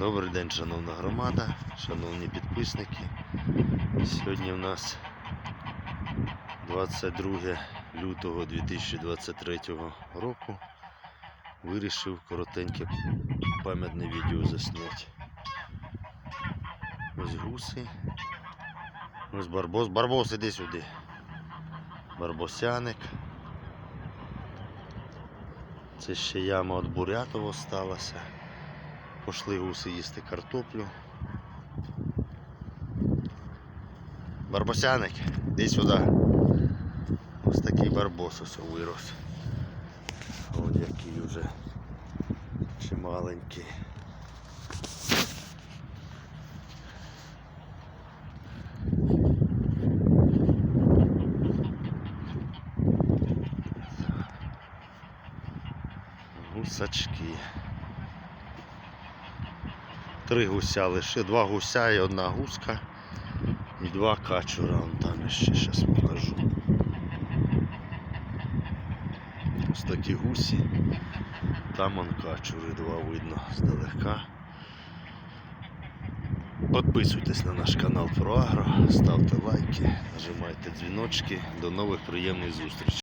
Добрий день, шановна громада, шановні підписники. Сьогодні в нас 22 лютого 2023 року. Вирішив коротеньке пам'ятне відео засняти. Ось гуси. Ось барбос. Барбос, іди сюди. Барбосяник. Це ще яма від Бурятова сталася. Пошли гуси їсти картоплю. Барбосяник, іди сюди. Ось такий барбос ось вирос. Ось який вже чималенький. Гусачки. Три гуся лише, два гуся і одна гуска. І два качура. Вон там ще зараз покажу. Ось такі гусі. Там он качури два видно здалека. Підписуйтесь на наш канал про Агро, ставте лайки, нажимайте дзвіночки. До нових приємних зустрічей.